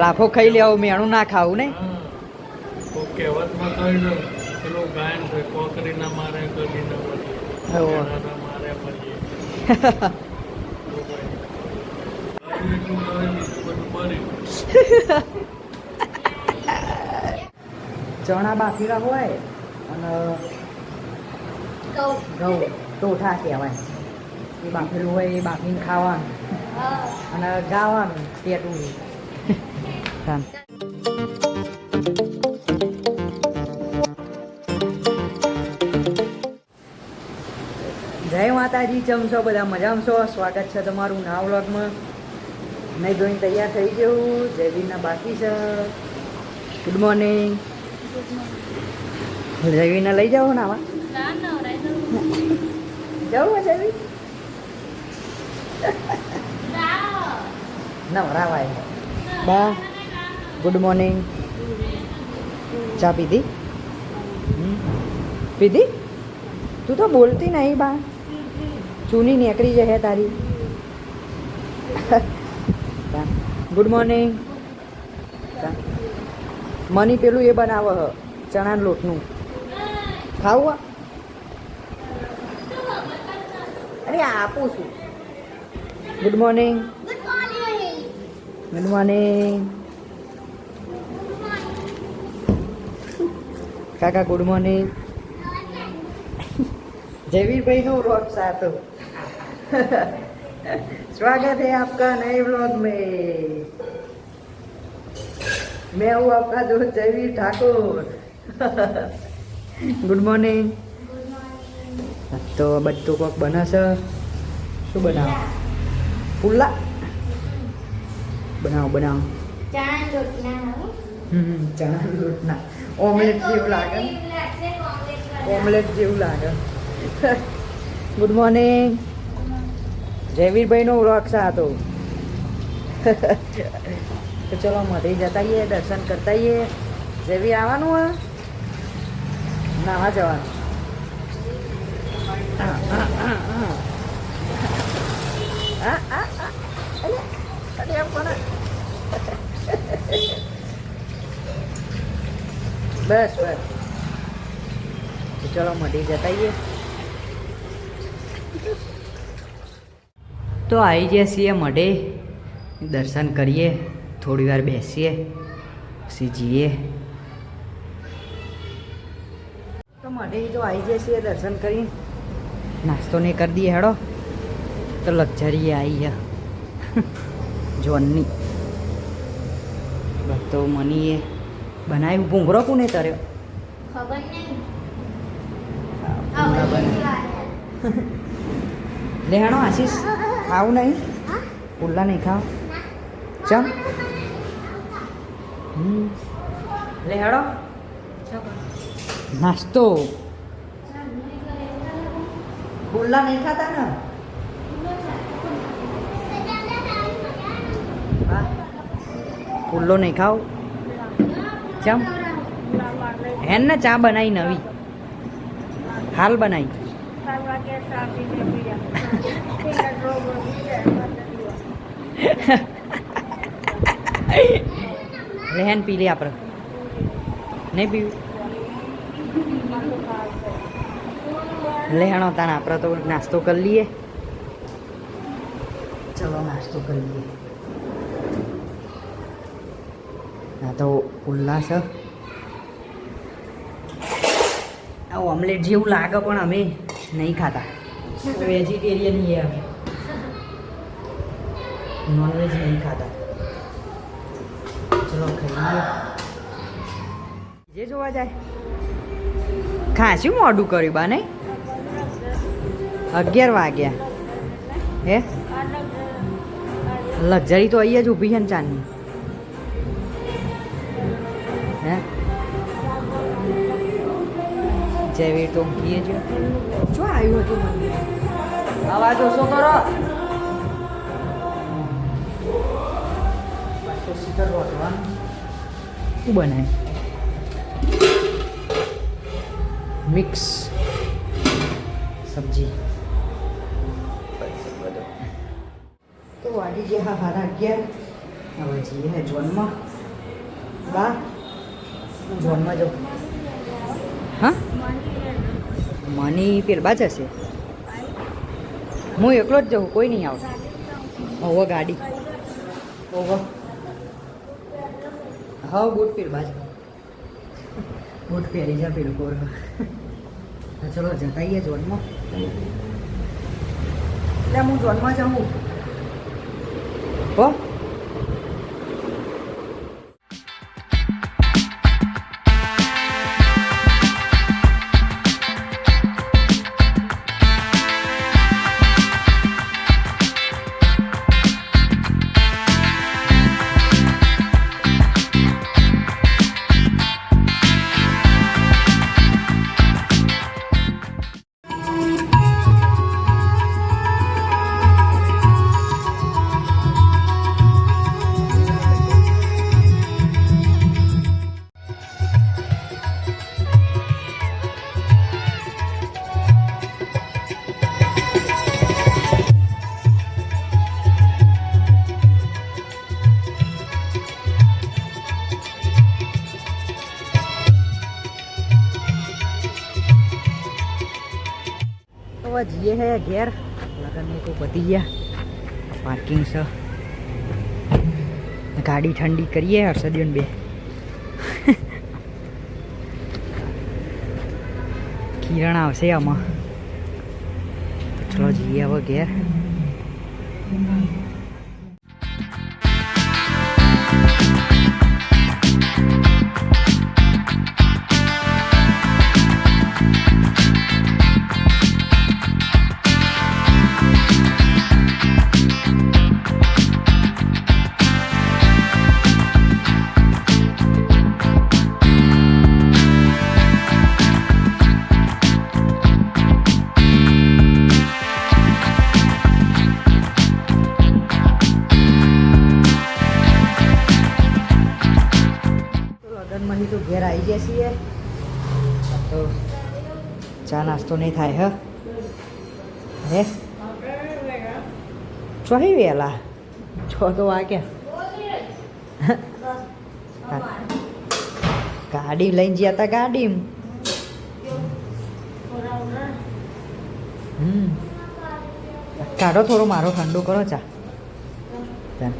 લાફો ખાઈ લેવું મેણું ના ખાવું ને? કહેવતમાં પેલું ગાયન છે કોકરી મારે મારે. ચણા બાફીરા હોય અને ઘઉં. ટોઠા કહેવાય. એ બાફેલું હોય એ બાફીને ખાવાનું. અને ગાવાનું પેટું. તાન. જય માતાજી ચમ છો બધા? મજામાં છો? સ્વાગત છે તમારું નવા વ્લોગમાં. નહીં ધોઈને તૈયાર થઈ ગયું. જયવીરના બાકી છે. ગુડ મોર્નિંગ જયવીને લઈ જાઓ ને આવા જવું જયવી. નવરાવાય બા. ગુડ મોર્નિંગ ચા પીધી? પીધી? તું તો બોલતી નહીં બા. ચૂની નીકળી જશે તારી. ગુડ મોર્નિંગ મની પેલું એ બનાવે ચણા ચણાના લોટનું. ખાવું આ? અરે આપું છું. ગુડ મોર્નિંગ ગુડ મોર્નિંગ કાકા good morning Jaiveer no vlog साथ स्वागत है आपका नए व्लॉग में मैं हूँ आपका दोस्त जयवीर ठाकुर ગુડ મોર્નિંગ તો બધું કોક બને છે શું બનાવો પુલ્લા બનાવો બનાવો હમ ચણા લોટના ઓમલેટ જેવું લાગે. ઓમલેટ જેવું લાગે. ગુડ મોર્નિંગ જયવીરભાઈનો વ્લોગ હતો તો. ચલો મધી જતા આવીએ દર્શન કરતા આવીએ જયવીર આવવાનું હા નાવા જવાનું. હા, હા, હા, હા. હા, હા, હા. અલે, અલે, આમ કોને? બસ બસ. ચલો મઢી જતા આવીએ. તો આવી જઈએ છીએ મઢે દર્શન કરીએ, થોડી વાર બેસીએ, પછી જઈએ. તો મઢે તો આવી જઈએ છીએ દર્શન કરી નાસ્તો ને કરી દઈએ હેડો. તો લક્ઝરી આવી ગયા. જોનની. તો મનીએ. બનાવ્યું? ભૂંગળો કોને તર્યો? ભૂંગળા બનાવ્યા. લે આશીષ ખાવું નહીં? પુલ્લા નહીં ખાવ? ચમ? હમ. લે નાસ્તો. પુલ્લા નહીં ખાતા ને? પુલ્લો નહીં ખાવ? ચમ હેન ચા બનાવી નવી હાલ બનાવી. લેહન પી લે આપણે નહીં પીવું? લેહણો તાણ આપણે તો નાસ્તો કરી લઈએ. ચલો નાસ્તો કરી લઈએ. તો ઉલ્લાસ. છે આ ઓમલેટ જેવું લાગે પણ અમે નહીં ખાતા. વેજીટેરિયન છીએ અમે. નોનવેજ નહીં ખાતા. ચલો ખાઈએ જે જોવા જાય. ખાસું મોડું કર્યું બા નહીં? અગિયાર વાગ્યા. હે? લક્ઝરી તો અહીંયા જ ઊભી છે ને ચાંદની. હે? તો ઊંઘીએ છે શું આવ્યું હતું અવાજ ઓછો કરો. શું બનાય મિક્સ સબ્જી. તો વાગી જે હા હારા અગિયાર. હવે જઈએ જોનમાં બા. જોનમાં જાઉં હા? મની પેલ બાજા છે. હું એકલો જ જાઉં કોઈ નહીં આવતો. હોવો ગાડી. ઓવો હા બૂટ પેલ બાજા. બૂટ પહેરી જા પેલું કોર ચલો જતાઈએ જોનમાં એટલે હું જોનમાં જાઉં. હો? હવે જઈએ હે ઘેર. લગન તો પતી ગયા. પાર્કિંગ છે. ગાડી ઠંડી કરીએ હર્ષદિયન બે. કિરણ આવશે આમાં. ચલો જઈએ હવે ઘેર. ચા નાસ્તો નહીં થાય હ હે ચોહી વહેલા છ તો વાગ્યા ગાડી લઈને ગયા હતા ગાડી હમ કાઢો થોડો મારો ઠંડો કરો ચા ચાલ.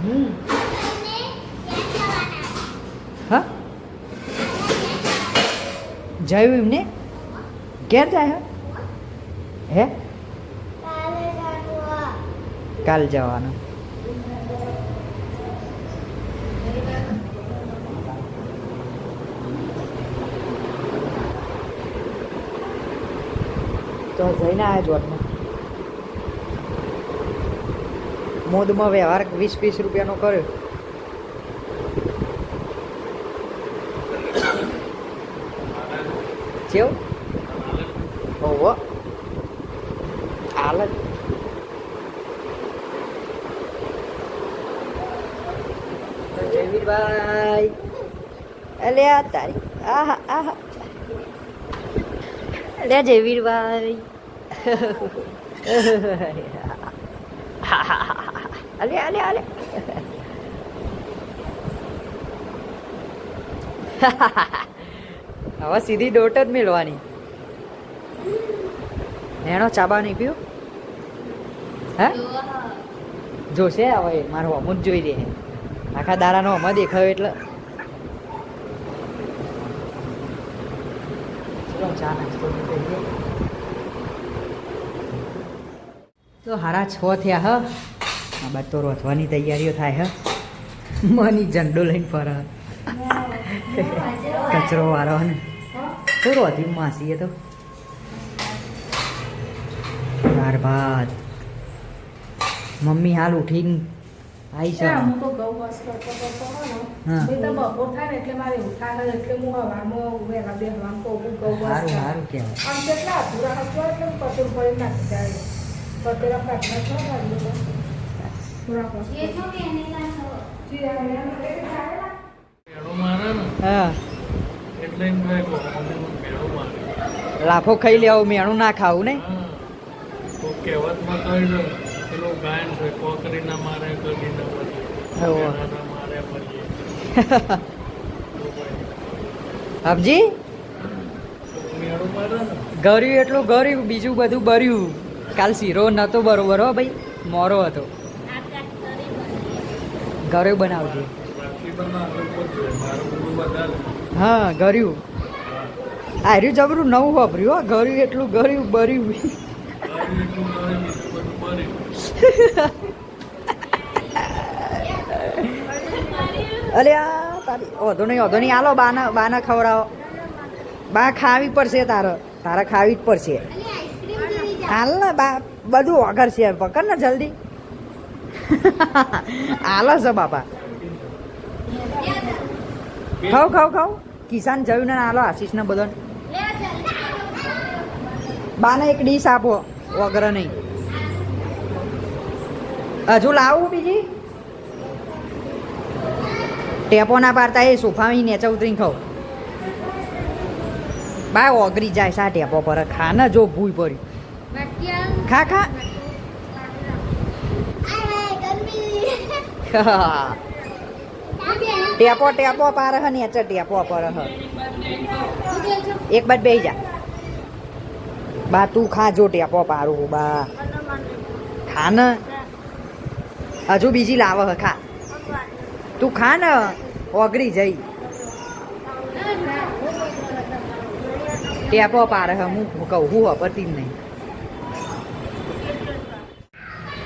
હમ જયું એમને? ક્યાં જાય, હે? કાલ જવાનું. તો જઈને આવ્યા જોતમાં મોદમાં વ્યવહાર વીસ વીસ રૂપિયાનો કર્યો. કેવું ઓહો. હાલત જયવીરભાઈ. અલે આ તારી. આહા આહા અલે જયવીરભાઈ. અલે અલે અલે. હવે સીધી દોટ જ મેળવાની. નેણો ચાબા નહીં પીવું હે? જોશે હવે મારો અમુક જોઈ દે આખા દાડાનો અમ દેખાયો એટલે. તો હારા છ થયા હ? આ તો રોધવાની તૈયારીઓ થાય હ? મની ઝંડો લઈને ફર કચરો વાળો ને? તો હતી માસીએ તો. ત્યાર બાદ મમ્મી હાલ ઉઠીને આવી છે હું તો ગૌ વાસ કરતો કરતો ને, હા. તો બપોર થાય ને એટલે મારે ઉઠાડે એટલે હું હવામાં વહેલા બેસવાનું કહું છું, ઘઉં વાસ સારું. સારું કહેવાય. આમ કેટલા અધૂરા હતો એટલે હું કચરું નાખી જાય કચરા કાઢના છો ભાઈ ને હા. એટલે એમ કહે કે મમ્મી મને ભેળું મારે લાફો ખાઈ લેવું મેણું ના ખાવું ને? કહેવતમાં કહી પેલું ગાયન છે કોકરી ના મારે ના મારે હબજી ગર્યું એટલું ગર્યું બીજું બધું બર્યું. કાલ શીરો નતો બરોબર હો ભાઈ મોરો હતો. ગર્યું બનાવજે. હા ગર્યું. આર્યું જબરું નવું વાપર્યું, હો ગર્યું એટલું ગર્યું બર્યું. અરે આ તારી ઓધો નહીં ઓધો નહીં, આલો બાના બાના ખવડાવો. બા ખાવી પડશે તારે તારે ખાવી જ પડશે. હાલ ને બા, બધું વગર છે પકડ ને જલ્દી. હાલો છે બાપા. ખાવ ખાવ ખાવ કિસાન જયું ને આલો આશીષ ને બધો બાને એક ડીશ આપો, વગર નહીં. હજુ લાવું બીજી? ટેપો ના પાડતા એ સોફામાં નેચા ઉતરીને ખાવ બા ઓગરી જાય સા ટેપો પર, ખા ને જો ભૂઈ પડ્યું ખા ખા. ટેપો ટેપો પાર હ નેચે ટેપો પર હ. એક બાદ બે જા. બા, તું ખા જો ટેપો પારું બા. ખા ને હજુ બીજી લાવ હ ખા. તું ખા ને, ઓગળી જઈ. ટેપો પારે હ, હું કહું, હું અપતી નહીં.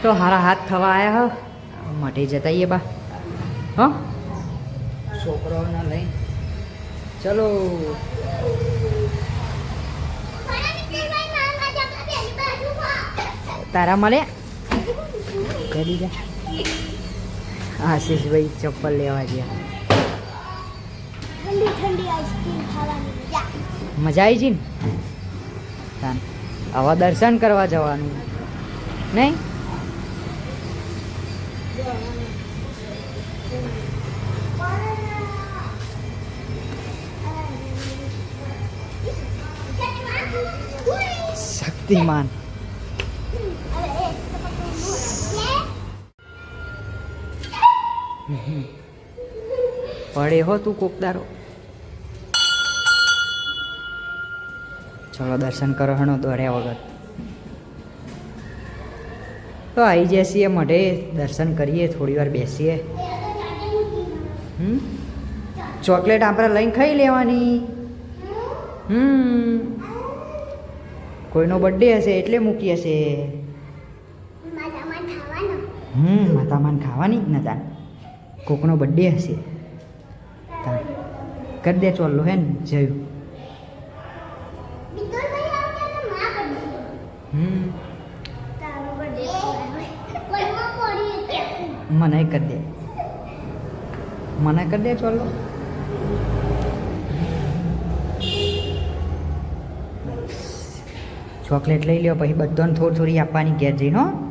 તો હારા હાથ થવા આવ્યા હ. મટે જતાઈએ બા. હ? છોકરાઓને લઈ. ચલો. તારા મળે? આશીષભાઈ ચપ્પલ લેવા ગયા. મજા આવી છે ને? આવા દર્શન કરવા જવાનું. નહીં? શક્તિમાન. પડે હો તું કોકદારો ચલો દર્શન કરો હણો દોડ્યા વગર. તો આવી જઈએ મઢે દર્શન કરીએ થોડી વાર બેસીએ. હમ? ચોકલેટ આપણે લઈને ખાઈ લેવાની. હમ? કોઈનો બર્થડે હશે એટલે મૂકી હશે હમ માતામાન ખાવાની જ ને તાન. કોકનો બર્થડે હશે. કરી દે ચોલ્લો હે ને, જયું. મને કરી દે. મને કરી દે ચોલ્લો ચોકલેટ લઈ લ્યો, પછી બધાને થોડી થોડી આપવાની ઘેર જઈને, હો.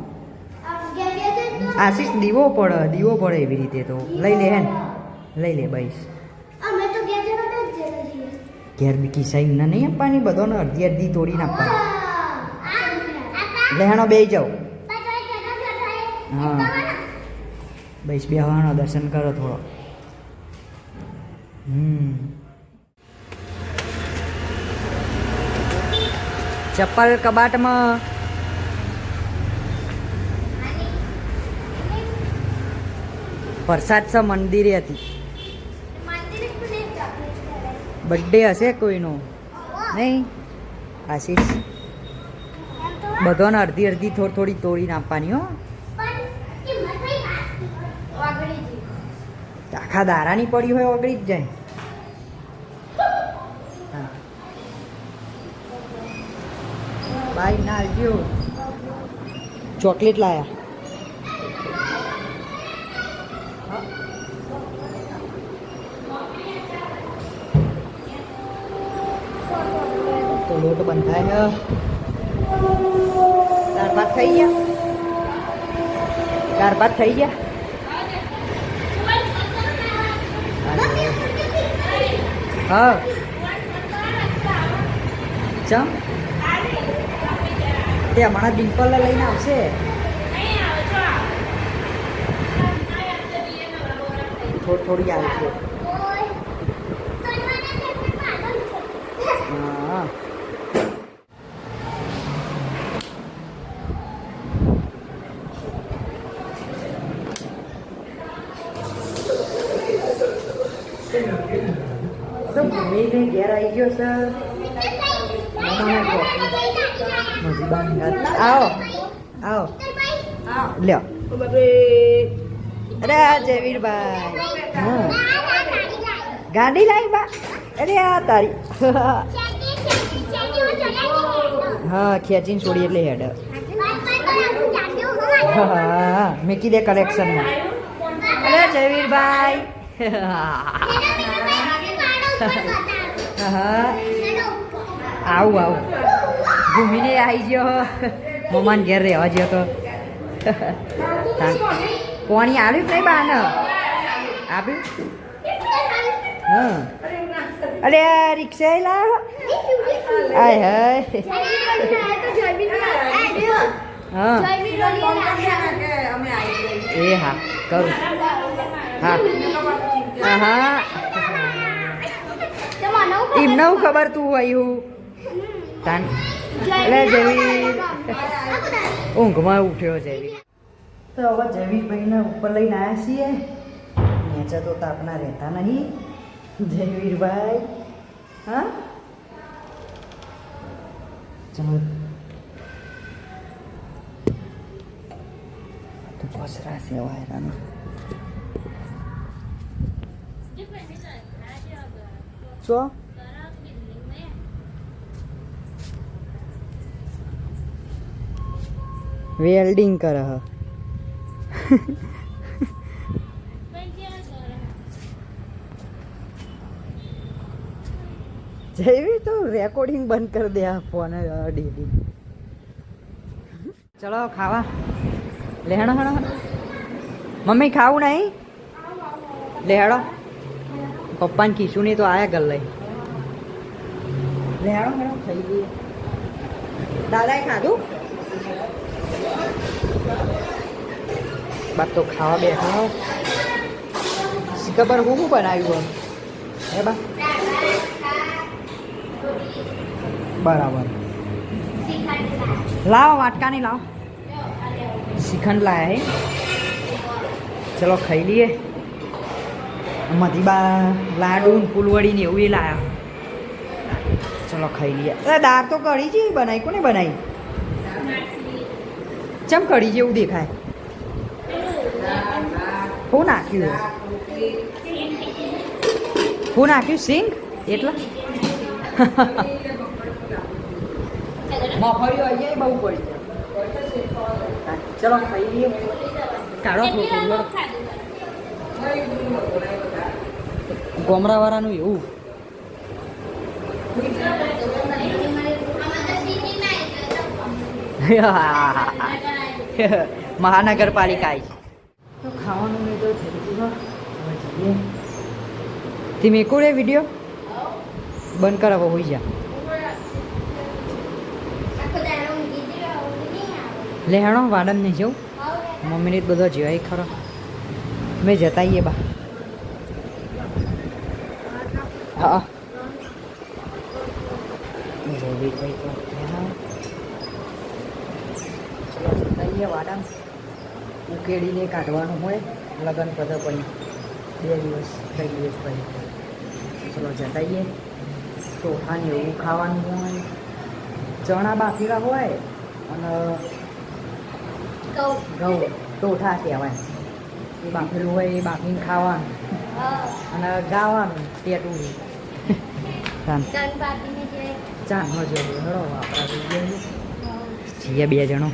આશીષ દીવો પડે દીવો પડે એવી રીતે તો. લઈ લે હે લઈ લે બઈશ ઘેર બી કિસાઈને નહીં આપવાની બધાને અડધી અડધી તોડીને આપવાની લેહાણો બે જાઓ. હા. બઈશ બેહવાનો દર્શન કરો થોડો. હમ. ચપ્પલ કબાટમાં. પ્રસાદ છે મંદિરે હતી. બર્થડે હશે કોઈનો? નહીં? આશીષ? બધાને અડધી અડધી થોડી થોડી તોડીને આપવાની હો. આખા દારાની પડી હોય ઓગળી જ જાય. હા. બાઈ ના આવજો ચોકલેટ લાયા. તો લોટ બંધાય દાળ ભાત થઈ ગયા દાળ ભાત થઈ ગયા હા ચમ તે હમણાં ડિમ્પલ લઈને આવશે થોડી થોડી આવશે મમ્મીને ઘેર આવી ગયો સર આવો આવો. લ્યો. અરે આ જયવીરભાઈ હા. ગાડી લાવી બા. અરે આ તારી. હા, ખેંચીને છોડી એટલે હેડ. હા મેકી દે કલેક્શનમાં અરે જયવીરભાઈ. આવું આવું. ઘૂમીને આવી ગયો. મમ્માને ઘેર રહેવા ગયો તો. પાણી આવ્યું નહીં બાને? આપ્યું? હા. અરે રિક્ષા લાવ આય, હાય. હા. એ હા, કરું. હા. હા એમને હું ખબર તું આવ્યું તાન. એટલે જેવી ઊંઘમાં ઉઠ્યો જેવી તો હવે જયવીરભાઈને ઉપર લઈને આવ્યા છીએ. નીચે તો તાપના રહેતા નહીં. જયવીરભાઈ. હા? ચલો. તો પસરા સેવા હેરાન ચો? વેલ્ડિંગ કરે હ. જયવી તો રેકોર્ડિંગ બંધ કરી દે આ ફોન ડીડી. ચલો ખાવા. લેણો હણો મમ્મી, ખાવું નહીં? લેહડો પપ્પાને કીશું નહીં તો આયા ગલ લઈ. લેહડો હેડો થઈ ગયું દાદાએ ખાધું? બા તો ખાવા બેઠા બેઠો શીખબર હું શું બનાવ્યું હે બા? બરાબર. લાવો વાટકાની લાવો. શ્રીખંડ લાયા હે. ચલો ખાઈ લઈએ. મધીબા લાડુ ને ફૂલવડી ને એવું એ લાયા. ચલો ખાઈ લઈએ. અરે દાળ તો કઢી જેવી બનાવી. કોને બનાવી? ચમ કઢી જેવું દેખાય? હું નાખ્યું હું નાખ્યું સિંગ એટલા ચલો ખાઈ લઈએ કાઢો ગોમરાવાળાનું એવું. મહાનગરપાલિકા આવી. ખાવાનું નહીં તો જઈએ. તે મેકો વીડિયો બંધ કરાવો હોઈ જા. લેહાણો વાડમ નહીં જવું મમ્મીને બધા બધો જીવાય ખરો. મેં જતા આવીએ બા. હા જયવીરભાઈ તો વાડામ. ઉકેડીને કાઢવાનું હોય લગ્ન પદ પડી બે દિવસ ત્રણ દિવસ પછી. ચલો જતાઈએ. ચોખાને એવું ખાવાનું હોય ચણા બાફેલા હોય અને ઘઉં. ટોઠા કહેવાય. એ બાફેલું હોય એ બાફીને ખાવાનું. અને ગાવાનું ટેટું ચાનો જોયું હળો આપણા જઈએ બે જણો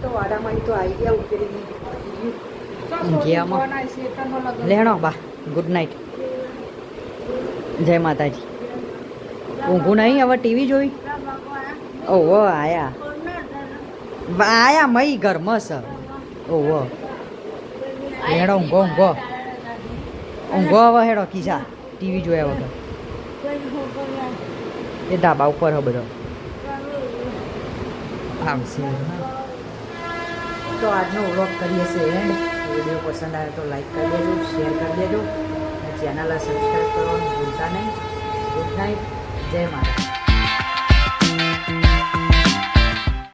તો વાડામાં તો આવી ગયા ઉકેલી લેણો બા ગુડ નાઇટ જય માતાજી. ઊંઘું નહીં? હવે ટીવી જોઈ? ઓહો આયા. આયા મય ઘર મસ ઓહો. હેડો ઊંઘો ઊંઘો. ઊંઘો હવે હેડો કીધા. ટીવી જોયા વગર. એ ધાબા ઉપર હો બધો. આવશે તો આજનો વ્લોગ કરીએ છીએ એન્ડ વીડિયો પસંદ આવે તો લાઈક કરી દેજો શેર કરી દેજો. અને ચેનલ સબસ્ક્રાઈબ કરવાનું ભૂલતા નહીં. ગુડ નાઇટ જય માતા